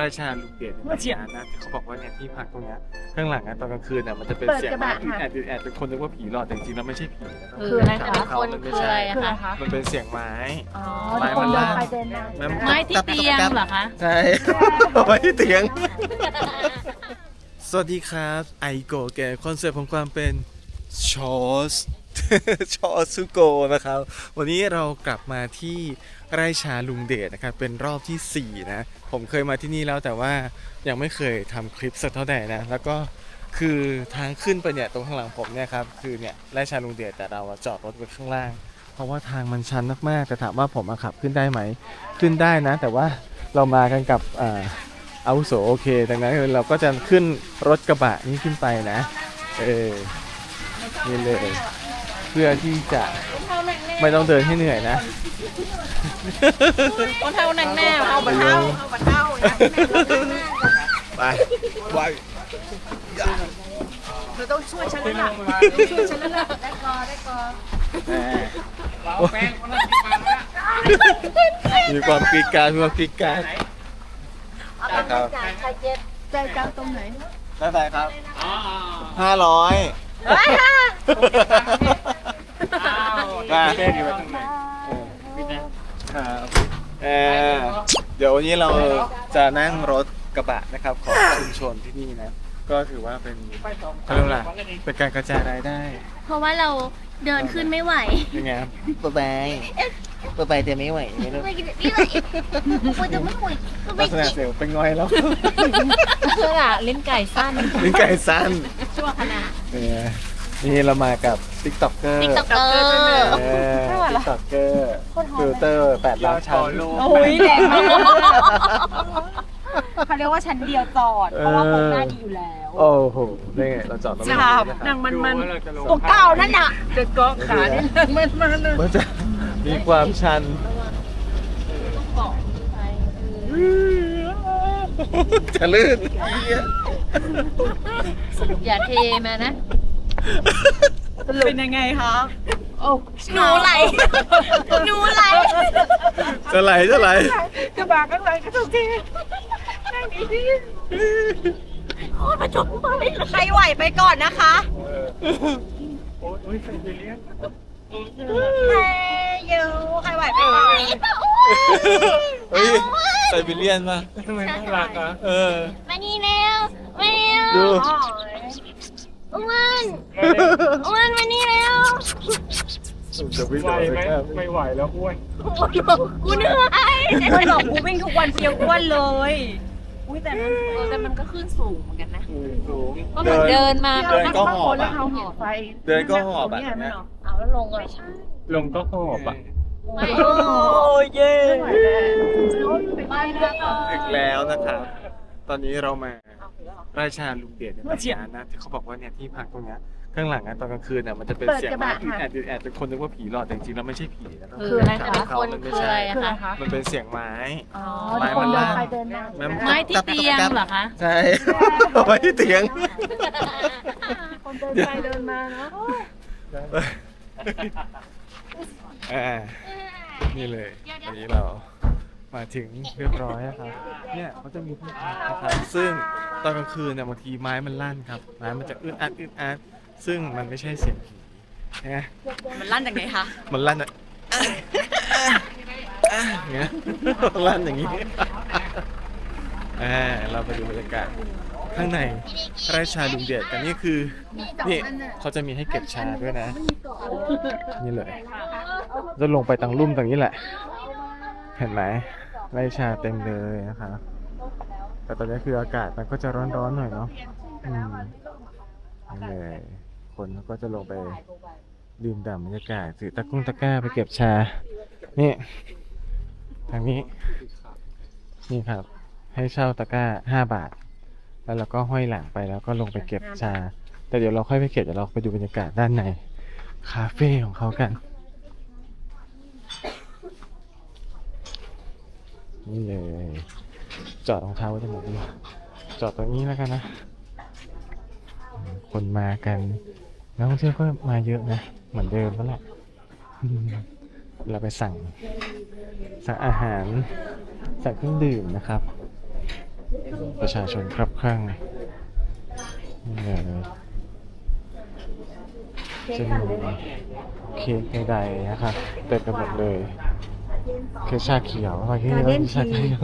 ราชาลุงเดชในตำนานนะที่เขาบอกว่าเนี่ยที่พักตรงเนี้ยข้างหลังอะตอนกลางคืนอะมันจะเป็นเปิดเสียงกระหมาบะอึดค่ะอัดอึดอัดเป็นคนนึกว่าผีหลอกแต่จริงๆแล้วไม่ใช่ผีนะคืออะไรคะเขามันไม่ใช่คืออะไรคะมันเป็นเสียงไม้อ๋อไม้คนมันเดินลั่นไปเดินมาไม้มันไม้ที่เตียงเหรอคะใช่ไว้ที่เตียง สวัสดีครับไอโกแกคอนเซปต์ของความเป็นชอสชอซุโกนะครับ วันนี้เรากลับมาที่ไร่ชาลุงเดชนะครับ เป็นรอบที่ 4 นะ ผมเคยมาที่นี่แล้วแต่ว่ายังไม่เคยทำคลิปสักเท่าไหร่นะ แล้วก็คือทางขึ้นไปเนี่ยตรงข้างหลังผมเนี่ยครับคือเนี่ยไร่ชาลุงเดชแต่เราจอดรถไว้ข้างล่าง เพราะว่าทางมันชันมากๆแต่ถามว่าผมขับขึ้นได้ไหม ขึ้นได้นะ แต่ว่าเรามากันกับอาวุโสโอเคดังนั้นเราก็จะขึ้นรถกระบะนี้ขึ้นไปนะ เออนี่เลย เพื่อที่จะ ไม่ต้องเดินให้เหนื่อยนะคนเท่านั่งแน่เอาไปเท่าเอาไปเท่าไปไปเราต้องช่วยฉันแล้วล่ะช่วยฉันแล้วล่ะได้กอได้กอมีความกรีดการมีความกรีดการเอาตังค์จ่ายใครเจ็บใจเจ้าตรงไหนได้ไหมครับห้าร้อย มาครับเออเดี๋ยววันนี้เราจะนั่งรถกระบะนะครับของชุมชนที่นี่นะ ก็ถือว่าเป็นเขาเรียกว่าอะไรเป็นการกระจายรายได้ เพราะว่าเราเดินขึ้นไม่ไหวยังไงครับปะไปปะไปจะไม่ไหวไม่รู้ไม่ไม่ไหวควรจะไม่ไหวก็ลัไม่กษณะกินเสียงเป็นงอยแล้วเพื่ออะลิ้นไก่สั้นลิ้นไก่สั้นชั่วขณะเนี่ยนี่เรามากับ TikToker ติ๊กต็อกเกอร์เออ TikToker ฟิลเตอร์แปดล้านชั้น โอ้ยแรงมากเขาเรียกว่าชั้นเดียวจอด เพราะว่าคนหน้าดีอยู่แล้วโอ้โหได้ไง เราจอดตรงนี้ฉาบนะครับนางมันมันตัวเก่านั่นน่ะ จะเกาะขาเนี่ยมันมันเลยมันจะมีความชัน จะลื่น อย่าเทมานะ เป็นยังไงคะโอ้หนูไหลหนูไหลจะไหลจะไหลกระบะข้างหลังก็ต้องเทนั่งดีโคตรประจบไปเลยๆใครไหวไปก่อนนะคะเฮ้ยยูใครไหวไปก่อนเฮ้ยไซบีเรียนป่ะทำไมน่ารักอะเออมานี่เร็วมาเร็วดู อ้วนอ้วนมานี่เร็วจะวิ่งไหวไหมไม่ไหวแล้วอ้วนกูเหนื่อยไม่หรอกกูวิ่งทุกวันเพียงอ้วนเลย อุ้ยแต่มันแต่มันก็ขึ้นสูงเหมือนกันนะ สูงก็เหมือนเดินมาเดินก็หอบแล้วอะเอาหินไฟเดินก็หอบอะเนี่ยมันเหรอเอาแล้วลงเลยลงก็หอบอะไม่โอ้ยเย้ไม่ได้ถึงแล้วนะครับ ตอนนี้เรามา ราชาลุงเดชในตำนานนะที่เขาบอกว่าเนี่ยที่พักตรงเนี้ยข้างหลังอะตอนกลางคืนอะมันจะเป็นเสียงหมาอึดอัดอึดอัดเป็นคนนึกว่าผีหลอกแต่จริงๆแล้วไม่ใช่ผีนะคืออะไรถาคะมเขามันไม่คือใช่อะไรอะคะมันเป็นเสียงไม้อ๋อไม้คมันนเดิลั่นนไปเดินมามันไม้ที่เตียงเหรอคะใช่เอาไว้ที่เตียงคนเดินไปเดินมาเนาะอ่านี่เลยวันนี้เรา มาถึงเรียบร้อยนะครับ เนี่ยเขาจะมีที่พักนะครับซึ่งตอนกลางคืนเนี่ยบางทีไม้มันลั่นครับไม้มันจะอึดอัดอึดอัดซึ่งมันไม่ใช่เสียงผีนะมันลั่นจากไหนคะ มันลั่นอะอย่างเงี้ยลั่นอย่างงี้อ่าเราไปดูบรรยากาศข้างในไร่ชาลุงเดชแต่นี่คือนี่เขาจะมีให้เก็บชาด้วยนะ นี่เลยจะลงไปตังลุ่มตรงนี้แหละ เห็นไหม ไร่ชาเต็มเลยนะคะ แต่ตอนนี้คืออากาศมันก็จะร้อนๆหน่อยเนาะอืมนี่เลยคนเขาก็จะลงไปดื่มด่ำบรรยากาศถือตะกุ้งตะกร้าไปเก็บชา นี่ ทางนี้ นี่ครับ ให้เช่าตะกร้าห้าบาท แล้วเราก็ห้อยหลังไปแล้วก็ลงไปเก็บชา แต่เดี๋ยวเราค่อยไปเก็บเดี๋ยวเราไปดูบรรยากาศด้านใน คาเฟ่ของเขากัน นี่เลย จอดรองเท้าไว้ตรงไหนดีวะจอดตรงนี้แล้วกันนะ คนมากันนักท่องเที่ยวก็มาเยอะนะ เหมือนเดิมแล้วแหละเราไปสั่ง สั่งอาหาร สั่งเครื่องดื่มนะครับ ประชาชนครับข้างนี่เลยจะมีเค้กใดๆนะครับเต็มไปหมดเลย ค้กชาเขียวอะไรเงี้ยชาเขียว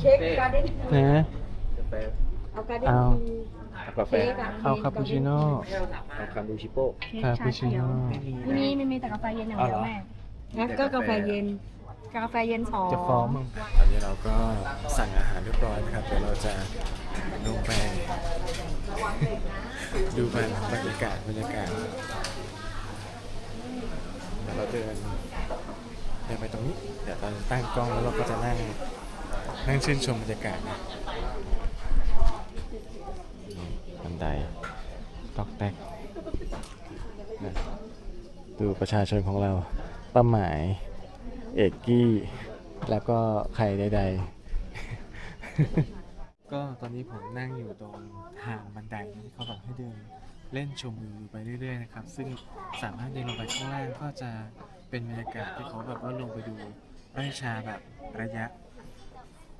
เค้กการ์เด้นนะเอาการ์เด้นเอากาแฟเค้กอะ เอาคาปูชิโน่เอาคาปูชิโป้คาปูชิโน่มีมีมีแต่กาแฟเย็นอย่างเดียวแม่งั้นก็กาแฟเย็นกาแฟเย็นสองจะฟ้องมึงตอนนี้เราก็สั่งอาหารเรียบร้อยนะครับ เดี๋ยวเราจะลงไปดูบรรยากาศบรรยากาศเดี๋ยวเราเดินเดินไปตรงนี้ เดี๋ยวเราตั้งกล้องแล้วเราก็จะนั่งนั่งชื่นชมบรรยากาศนะนี่บันไดตอกแตกนะดูประชาชนของเราป้าหมาย เอกกี้ แล้วก็ใครใด ๆ ก็ตอนนี้ผมนั่งอยู่ตรงทางบันไดนะที่เขาบอกให้เดินเล่นชมวิวไปเรื่อยๆนะครับ ซึ่งสามารถเดินลงไปข้างล่างก็จะ เป็นบรรยากาศที่เขาแบบว่าลงไปดูไร่ชาแบบระยะ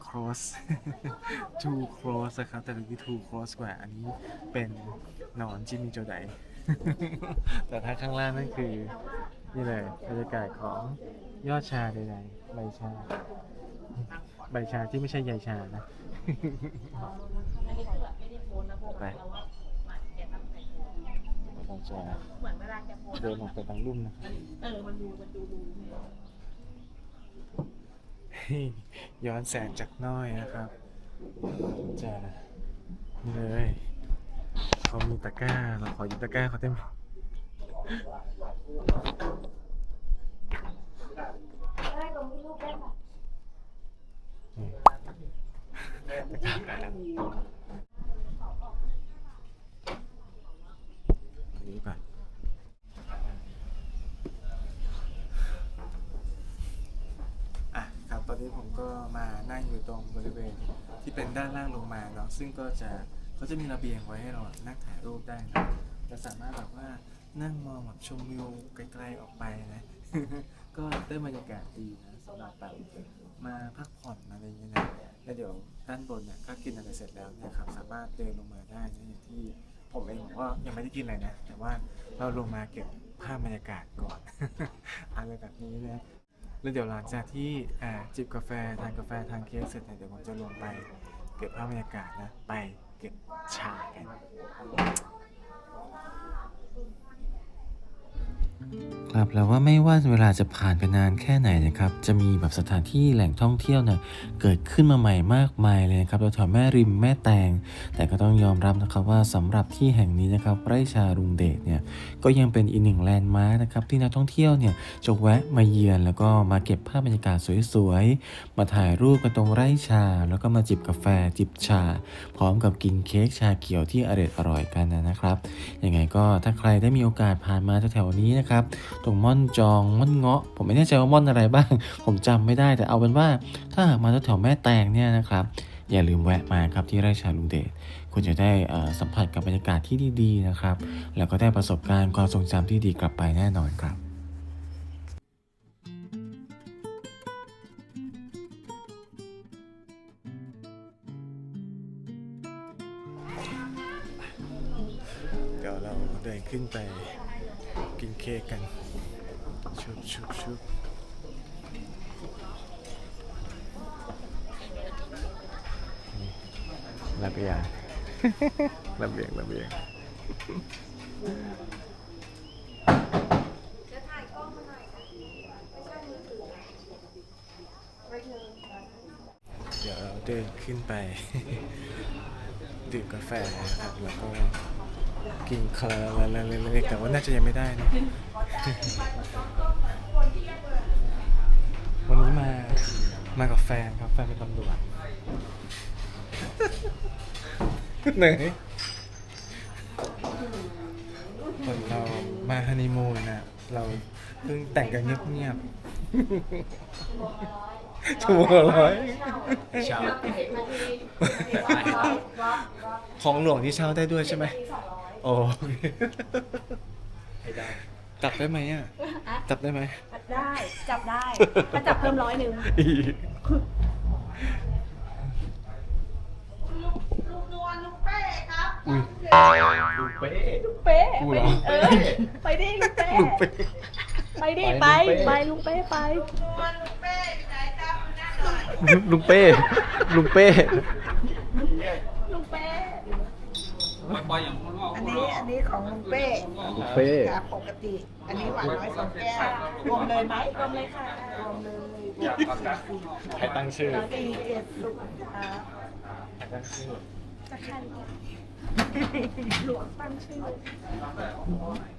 close too close นะครับ แต่ดูที่ too close กว่า อันนี้เป็นหนอนจิมมี่โจไดแต่ถ้าข้างล่างนั่นคือ นี่เลยบรรยากาศของยอดชาใดๆใบชา ใบชาที่ไม่ใช่ใยชานะไป เราจะเดินออกไปทางลุ่มนะครับ เออ มันดู มันดูย้อนแสงจากน้อยนะครับ จะนี่เลยเขามีตะกร้า เราขอหยิบตะกร้าเขาเต็มนี่ตะกร้าได้แล้วอันนี้ก่อนอะครับ ตอ นี้ผมก็มานั่งอยู่ตรงบริเวณที่เป็นด้านล่างลงมาเนาะซึ่งก็จะเขาจะมีระเบียงไว้ให้เรานั่งถ่ายรูปได้นะจะสามารถแบบว่านั่งมองแบบชมวิวไกลๆออกไปนะ ก็ได้บรรยากาศดีนะสำหรับแบบมาพักผ่อนอะไรอย่างเงี้ยนะแล้วเดี๋ยวด้านบนเนี่ยก็กินอะไรเสร็จแล้วเนี่ยครับสามารถเดินลงมาได้นะอย่างที่ผมเองผมก็ยังไม่ได้กินอะไรนะ แต่ว่าเราลงมาเก็บภาพบรรยากาศก่อน อะไรแบบนี้นะ แล้วเดี๋ยวหลังจากที่จิบกาแฟทานกาแฟทานเค้กเสร็จเนี่ยเดี๋ยวผมจะลงไปเก็บภาพบรรยากาศนะ ไปเก็บชากัน ครับแล้วว่าไม่ว่าเวลาจะผ่านไปนานแค่ไหนนะครับ จะมีแบบสถานที่แหล่งท่องเที่ยวเนี่ยเกิดขึ้นมาใหม่มากมายเลยนะครับแถวแม่ริมแม่แตง แต่ก็ต้องยอมรับนะครับว่าสำหรับที่แห่งนี้นะครับไร่ชารุงเดชเนี่ยก็ยังเป็นอีกหนึ่งแลนด์มาร์คนะครับที่นักท่องเที่ยวเนี่ยจะแวะมาเยือนแล้วก็มาเก็บภาพบรรยากาศสวยๆมาถ่ายรูปกันตรงไร่ชา แล้วก็มาจิบกาแฟจิบชา พร้อมกับกินเค้กชาเขียวที่อร่อยอร่อยกันนะครับยังไงก็ถ้าใครได้มีโอกาสผ่านมาแถวๆนี้นะครับตรงม่อนจองม่อนเงาะ ผมไม่แน่ใจว่าม่อนอะไรบ้าง ผมจำไม่ได้แต่เอาเป็นว่า ถ้าหากมาแถวแม่แตงเนี่ยนะครับอย่าลืมแวะมาครับที่ไร่ชาลุงเดชคุณจะได้สัมผัสกับบรรยากาศที่ดีๆนะครับ แล้วก็ได้ประสบการณ์ความทรงจำที่ดีกลับไปแน่นอนครับเดี๋ยวเราเดินขึ้นไป กินเค้กกัน ชุบชุบชุบนี่ระเบียงระเบียงระเบียงเดี๋ยวเราเดินขึ้นไป ดื่มกาแฟนะครับแล้วก็ กินคาราเล็กๆแต่ว่าน่าจะยังไม่ได้นะวันนี้มา มากับแฟนครับ แฟนเป็นตำรวจไหนคนเรามาฮันนีมูนนะเราเพิ่งแต่งกันเงียบๆชั่วโมงละร้อยเช้าของหลวงที่เช่าได้ด้วยใช่ไหม โอเคให้ได้จับได้ไหมอะจับได้ไหมได้จับได้ถ้าจับเพิ่มร้อยหนึ่งอีอุ้ยลูกเป้เป๊ะกูเหรอเออไปดิลุงเป๊ะลูกเป้ไปดิไปไปลุงเป๊ะไปลุงเป้ ลุงเป้ลุงเป๊ะ อันนี้อันนี้ของลุงเป้ลูกเป้จากปกติ อันนี้หวานน้อยสองแก้วรวมเลยไหมรวมเลยค่ะรวมเลยใครตั้งชื่อสี่เจ็ดลูกค้าใครตั้งชื่อ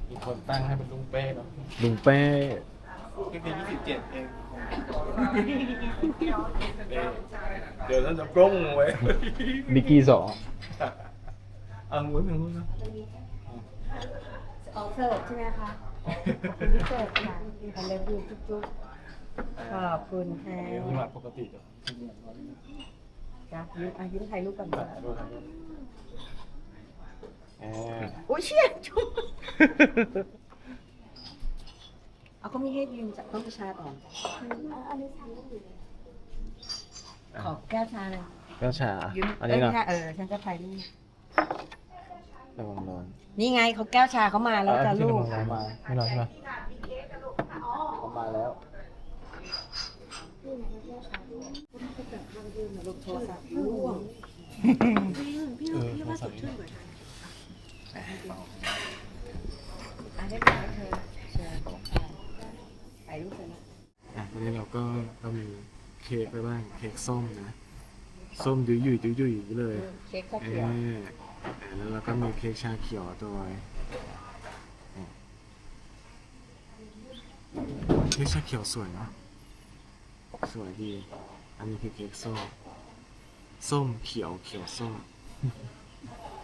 มีคนตั้งให้เป็นลุงเป้เนาะลุงเป้เพียงยี่สิบเจ็ดเองเดี๋ยวท่านจะกล้องไว้นิกกี้สอง เอาไว้เป็นนู้นะออกเสิร์ฟใช่ไหมคะคุณเสิร์ฟค่ะอันเล็บดูจุ๊บๆขอบคุณค่ะนี่มาปกติจ้ะจ้ะยิ้มอายิ้มถ่ายรูปกันถ่ายรูปถ่ายรูปอ่าโอ้ยเชี่ยจุ๊บเอาเขามีให้ยืมจากต้นประชาก่อนขอแก้วชาเลยแก็ชา อันนี้เนาะเยเออฉันจะถ่ายรูป ระวังร้อนนี่ไงเขาแก้วชาเขามาแล้วจ้ะที่ลูระกวังร้อนมาไม่ร้อนใช่ไหมเขามาแล้วลูกโทรศัพท์ร่วงเออโทรศัพท์นี่อะเรียบร้อยเธอเชิญถ่ายรูปกันนะอะวันนี้เราก็เรามีเค้กไปบ้าง เค้กส้มนะ ส้มดุยยุยดุยยุยเลย เค้กข้าวเอเกรี๊ยวอ แล้วเราก็มีเค้กชาเขียวด้วยเค้กชาเขียวสวยเนาะสวยดี อันนี้คือเค้กส้ม ส้มเขียวเขียวส้ม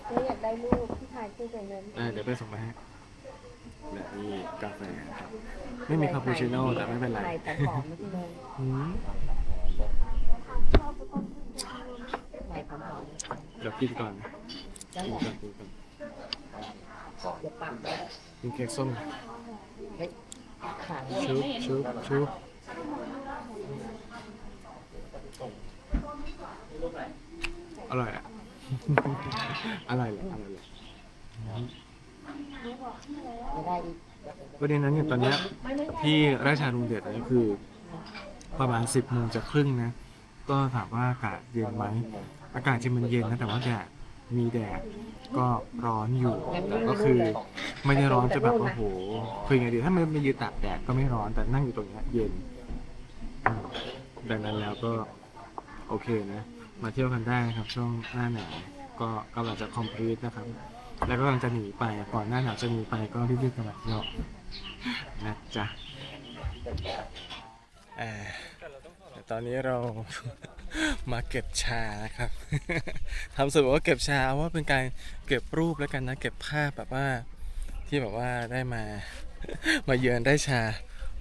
เราอยากได้รูปที่ถ่ายคู่กับนั้นได้เดี๋ยวไปส่งมาให้และนี่กาแฟครับ ไม่มีคาปูชิโน่แต่ไม่เป็นไรใส่แต่หอมไม่เป็นไรอืมใส่หอมเดี๋ยวกินก่อนๆแกินแหละก่อนกินก่อนเดี๋ยวปั่นแล้วกินเค้กส้มชุบชุบชุบอร่อยอะ อร่อยเลยอร่อยเลยไม่ได้อีกประเด็นนั้นเนี่ยตอนเนี้ยที่ราชาลุงเด็ดก็คือ ประมาณสิบโมงจะครึ่งนะ ก็ถามว่าอากาศเย็นไหม อากาศจริงมันเย็นนะแต่ว่าแดด มีแดดก็ร้อนอยู่แต่ก็คือไม่ได้ร้อนจะแบบโอ้โหคือยังไงดีถ้าไม่ไม่ยืนตากแดดก็ไม่ร้อนแต่นั่งอยู่ตรงเนี้ยเย็นอืมดังนั้นแล้วก็โอเคนะ มาเที่ยวกันได้นะครับ ช่วงหน้าหนาวก็กำลังจะคอมพลีทนะครับ แล้วก็กำลังจะหนีไปก่อนหน้าหนาวจะหนีไปก็รีบๆกันมาเที่ยวนะจ๊ะอ่าแต่ตอนนี้เรา มาเก็บชานะครับทำสรุปว่าเก็บชาเอาว่าเป็นการเก็บรูปแล้วกันนะเก็บภาพแบบว่าที่แบบว่าได้มามาเยือนได้ชา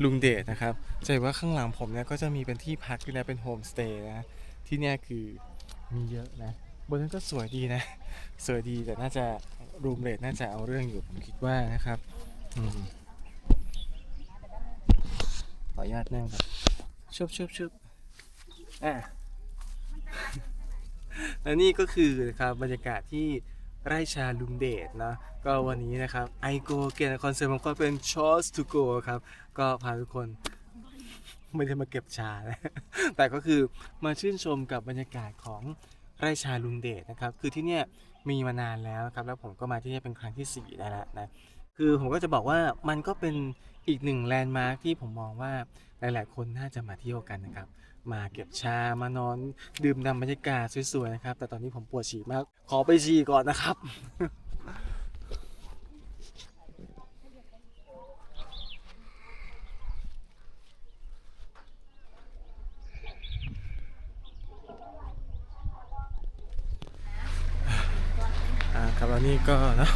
ลุงเดชนะครับจะเห็นว่าข้างหลังผมเนี่ยก็จะมีเป็นที่พักด้วยนะเป็นโฮมสเตย์นะที่เนี่ยคือมีเยอะนะบนนั้นก็สวยดีนะ สวยดีแต่น่าจะรูมเรทน่าจะเอาเรื่องอยู่ผมคิดว่านะครับอขออนุญาตนั่งครับชุบชุบชุบอะ และนี่ก็คือนะครับบรรยากาศที่ไร่ชาลุงเดชนะก็วันนี้นะครับไอโกเกียนคอนเซ็ปต์ของก็เป็น Choice to go ครับ ก็พาทุกคนไม่ได้มาเก็บชานะแต่ก็คือมาชื่นชมกับบรรยากาศของไร่ชาลุงเดชนะครับ คือที่เนี่ยมีมานานแล้วครับ แล้วผมก็มาที่นี่เป็นครั้งที่สี่ได้แล้วนะ คือผมก็จะบอกว่ามันก็เป็นอีกหนึ่งแลนด์มาร์คที่ผมมองว่าหลาย ๆ คนน่าจะมาเที่ยวกันนะครับ มาเก็บชามานอนดื่มด่ำบรรยากาศสวยๆนะครับ แต่ตอนนี้ผมปวดฉี่มาก ขอไปฉี่ก่อนนะครับ อ่าครับแล้วนี่ก็เนอะ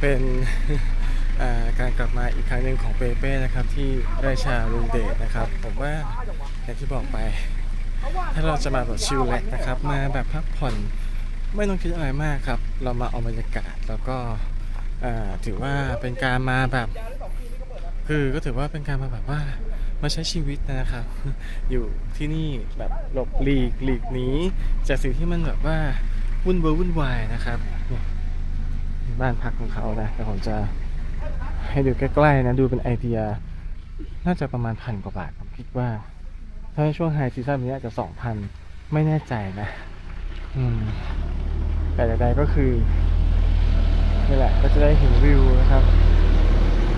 เป็นการกลับมาอีกครั้งหนึ่งของเปเป้นะครับที่ไร่ชาลุงเดชนะครับ ผมว่า อย่างที่บอกไป ถ้าเราจะมาแบบชิลแลกซ์นะครับ มาแบบพักผ่อนไม่ต้องคิดอะไรมากครับ เรามาเอาบรรยากาศแล้วก็อ่าถือว่าเป็นการมาแบบ คือก็ถือว่าเป็นการมาแบบว่ามาใช้ชีวิตนะครับ อยู่ที่นี่แบบหลบหลีกหลีกหนีจากสิ่งที่มันแบบว่าวุ่นเวอร์วุ่นวายนะครับเนี่ยบ้านพักของเขานะแต่ผมจะให้ดูใกล้ๆนะดูเป็นไอเดีย น่าจะประมาณพันกว่าบาทผมคิดว่า ถ้าในช่วงไฮซีซั่นนี้อาจจะสองพันไม่แน่ใจนะ อืม แต่ใดๆก็คือนี่แหละ ก็จะได้เห็นวิวนะครับ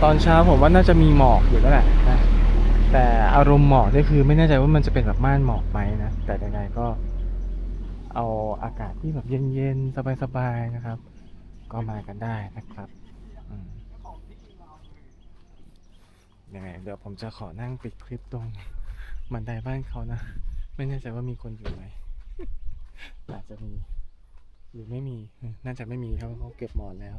ตอนเช้าผมว่าน่าจะมีหมอกอยู่แล้วแหละนะแต่อารมณ์หมอกนี่คือไม่แน่ใจว่ามันจะเป็นแบบม่านหมอกไหมนะ แต่ใดๆก็เอาอากาศที่แบบเย็นๆ สบายๆ นะครับ ก็มากันได้นะครับอืมยังไงเดี๋ยวผมจะขอนั่งปิดคลิปตรง บันไดบ้านเขานะ ไม่แน่ใจว่ามีคนอยู่ไหมอาจจะมี หรือไม่มี น่าจะไม่มีเขาเขาเก็บหมอนแล้ว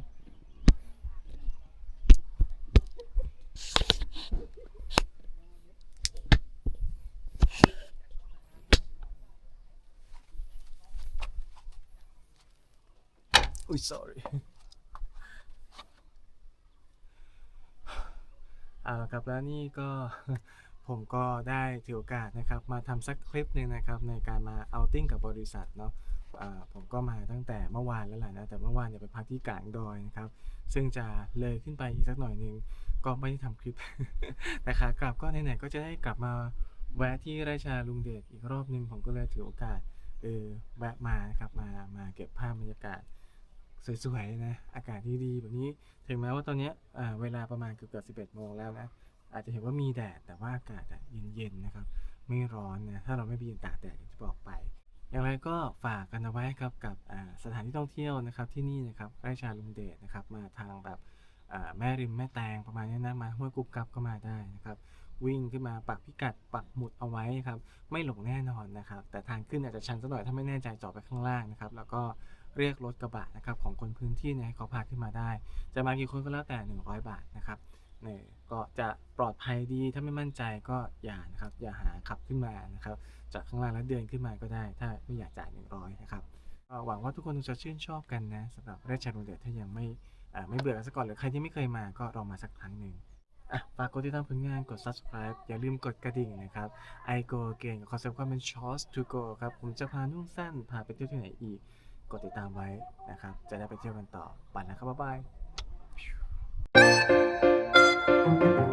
อุ้ย sorry เอาละครับแล้วนี่ก็ ผมก็ได้ถือโอกาสนะครับมาทำสักคลิปหนึ่งนะครับในการมาเอาติ้งกับบริษัทเนาะผมก็มาตั้งแต่เมื่อวานแล้วแหละนะแต่เมื่อวานเนี่ยไปพักที่กลางดอยนะครับ ซึ่งจะเลยขึ้นไปอีกสักหน่อยหนึงก็ไม่ได้ทำคลิปแต่ขากลับก็ไหนๆก็จะได้กลับมาแวะที่ไรชาลุงเดชอีกรอบหนึ่งผมก็เลยถือโอกาสเออแวะมานะครับมามาเก็บภาพบรรยากาศสวยๆนะอากาศดีๆแบบนี้ถึงแม้ว่าตอนนี้เวลาประมาณเกือบเกือบ11โมงแล้วนะ อาจจะเห็นว่ามีแดดแต่ว่าอากาศเย็นๆนะครับ ไม่ร้อนนะถ้าเราไม่ไปยืนตากแดดอย่างที่บอกไป อย่างไรก็ฝากกันเอาไว้ครับกับสถานที่ท่องเที่ยวนะครับที่นี่นะครับไร่ชาลุงเดชนะครับมาทางแบบแม่ริมแม่แตงประมาณนี้นะมาห้วยกุบกับก็มาได้นะครับวิ่งขึ้นมาปักพิกัดปักหมุดเอาไว้ครับไม่หลงแน่นอนนะครับ แต่ทางขึ้นอาจจะชันสักหน่อยถ้าไม่แน่ใจจอดไปข้างล่างนะครับ แล้วก็เรียกรถกระบะนะครับของคนพื้นที่เนี่ยให้เขาพาขึ้นมาได้ จะมากี่คนก็แล้วแต่ 100 บาทนะครับ นี่ก็จะปลอดภัยดีถ้าไม่มั่นใจก็อย่านะครับอย่าหาขับขึ้นมานะครับ จากข้างล่างแล้วเดินขึ้นมาก็ได้ ถ้าไม่อยากจ่าย100นะครับหวังว่าทุกคนจะชื่นชอบกันนะสำหรับเรชารุนเดชถ้ายังไม่ไม่เบื่อกันสักก่อนหรือใครที่ไม่เคยมาก็ลองมาสักครั้งหนึ่งอะฝากกดติดตามผลงานกด subscribe อย่าลืมกดกระดิ่งนะครับ I go again กับคอนเซ็ปต์ความเป็น short to go ครับ ผมจะพานุ่งสั้น พาไปเที่ยวที่ไหนอีก กดติดตามไว้นะครับ จะได้ไปเที่ยวกันต่อไปแล้วครับ บ๊ายบาย Thank you.